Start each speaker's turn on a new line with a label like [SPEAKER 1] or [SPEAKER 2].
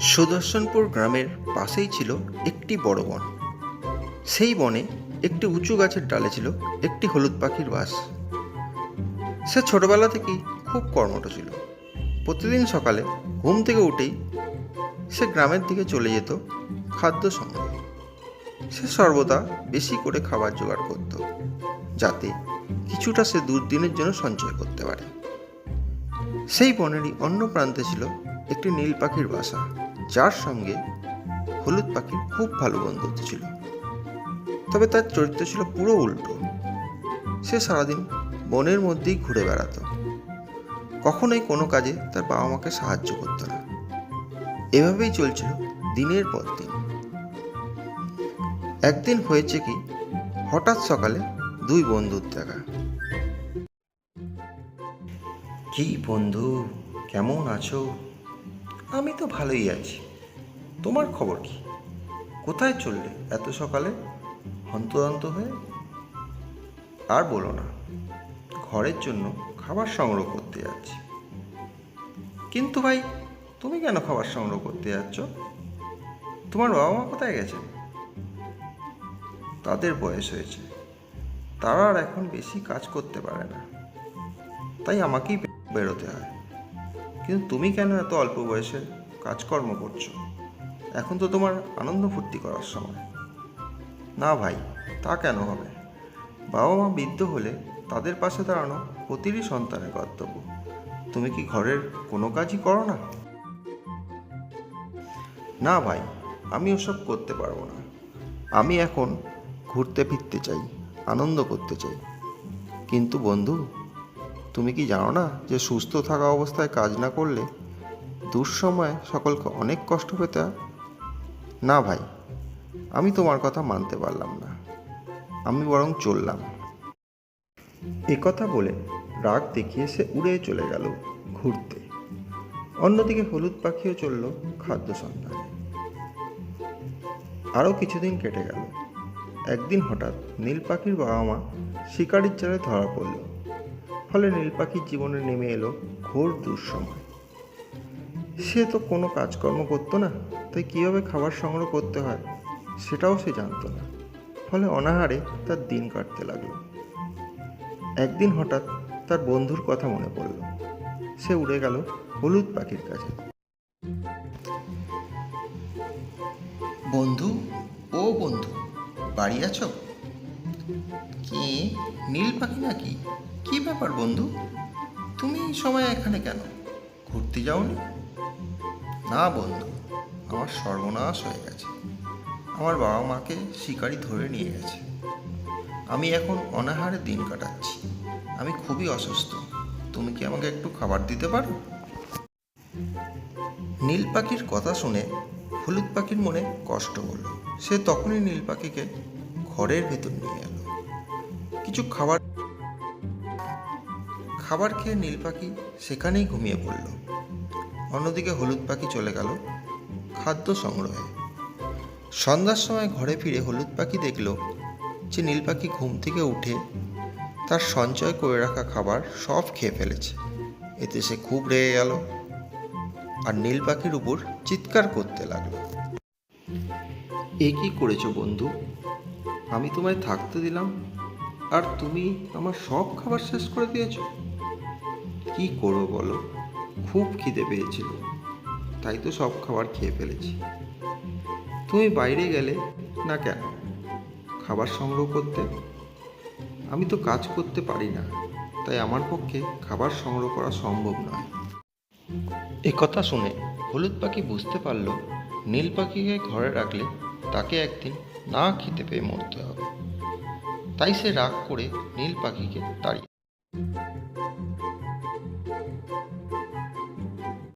[SPEAKER 1] সুদর্শনপুর গ্রামের পাশেই ছিল একটি বড় বন। সেই বনে একটি উঁচু গাছের ডালে ছিল একটি হলুদ পাখির বাস। সে ছোটবেলা থেকেই খুব কর্মঠ ছিল। প্রতিদিন সকালে ঘুম থেকে উঠেই সে গ্রামের দিকে চলে যেত খাদ্য সংগ্রহ। সে সর্বদা বেশি করে খাবার জোগাড় করত, যাতে কিছুটা সে দুর্দিনের জন্য সঞ্চয় করতে পারে। সেই বনেরই অন্য প্রান্তে ছিল একটি নীল পাখির বাসা, যার সঙ্গে হলুদ পাখির খুব ভালো বন্ধুত্ব ছিল। তবে তার চরিত্র ছিল পুরো উল্টো। সে সারাদিন বনের মধ্যেই ঘুরে বেড়াতো। কখনোই কোনো কাজে তার বাবা মাকে সাহায্য করতো না। এভাবেই চলছিল দিনের পর দিন। একদিন হয়েছে কি, হঠাৎ সকালে দুই বন্ধুর দেখা। কি বন্ধু, কেমন আছো? আমি তো ভালোই আছি। তোমার খবর কি? কোথায় চললে এত সকালে? হন্তদন্ত হয়ে? আর বলো না, ঘরের জন্য খাবার সংগ্রহ করতে যাচ্ছি। কিন্তু ভাই, তুমি কেন খাবার সংগ্রহ করতে যাচ্ছ? তোমার বাবা মা কোথায় গেছে তাদের বয়স হয়েছে। তারা আর এখন বেশি কাজ করতে পারে না। তাই আমাকেই বেরোতে হয়। কিন্তু তুমি কেন এত অল্প বয়সে কাজকর্ম করছ? এখন তো তোমার আনন্দ ফুর্তি করার সময়। না ভাই, তা কেন হবে? বাবা মা বৃদ্ধ হলে তাদের পাশে দাঁড়ানো প্রতিটি সন্তানের কর্তব্য। তুমি কি ঘরের কোনো কাজই করো না? না ভাই, আমি ওসব করতে পারব না। আমি এখন ঘুরতে ফিরতে চাই। আনন্দ করতে চাই। কিন্তু বন্ধু, তুমি কি জানো না যে সুস্থ থাকা অবস্থায় কাজ না করলে দুঃসময়ে সকলকে অনেক কষ্ট পেতে হয়? না ভাই, আমি তোমার কথা মানতে পারলাম না। আমি বরং চললাম। কথা বলে রাগ দেখিয়ে সে উড়ে চলে গেল ঘুরতে। অন্যদিকে হলুদ পাখিও চলল খাদ্য সন্ধানে। আরও কিছুদিন কেটে গেল। একদিন হঠাৎ নীল পাখির বাবা মা শিকারির জালে ধরা পড়ল। ফলে নীল পাখির জীবনে নেমে এলো ঘোর দুঃসময়। সে তো কোনো কাজকর্ম করতো না, তাই কীভাবে খাবার সংগ্রহ করতে হয় সেটাও সে জানতো না। ফলে অনাহারে তার দিন কাটতে লাগল। একদিন হঠাৎ তার বন্ধুর কথা মনে পড়ল। সে উড়ে গেল হলুদ পাখির কাছে। বাড়ি আছো? কি? নীল পাখি নাকি? কি ব্যাপার বন্ধু? তুমি সময় এখানে কেন? ঘুরতে যাওনি? না বন্ধু, আমার সর্বনাশ হয়ে গেছে। আমার বাবা মাকে শিকারি ধরে নিয়ে গেছে। আমি এখন অনাহারে দিন কাটাচ্ছি। আমি খুবই অসুস্থ। তুমি কি আমাকে একটু খাবার দিতে পারো? নীল পাখির কথা শুনে হলুদ পাখির মনে কষ্ট হলো। সে তখনই নীল পাখিকে ঘরের ভেতর নিয়ে এলো। কিছু খাবার খাবার খেয়ে নীল পাখি সেখানেই ঘুমিয়ে পড়ল। অন্যদিকে হলুদ পাখি চলে গেল খাদ্য সংগ্রহে। সন্ধ্যার সময় ঘরে ফিরে হলুদ পাখি দেখল যে নীল পাখি ঘুম থেকে উঠে তার সঞ্চয় করে রাখা খাবার সব খেয়ে ফেলেছে। এতে সে খুব রেগে গেল। আর নীল পাখির উপর চিৎকার করতে লাগল। এ কি করেছ বন্ধু? আমি তোমায় থাকতে দিলাম, আর তুমি আমার সব খাবার শেষ করে দিয়েছ। কি করব বলো? খুব খিদে পেয়েছিল, তাই তো সব খাবার খেয়ে ফেলেছি। তুমি বাইরে গেলে না কেন? খাবার সংগ্রহ করতে? আমি তো কাজ করতে পারি না, তাই আমার পক্ষে খাবার সংগ্রহ করা সম্ভব নয়। এ কথা শুনে হলুদ পাখি বুঝতে পারল নীল পাখিকে ঘরে রাখলে তাকে একদিন না খেতে পেয়ে মরতে হবে। তাই সে রাগ করে নীল পাখিকে তাড়িয়ে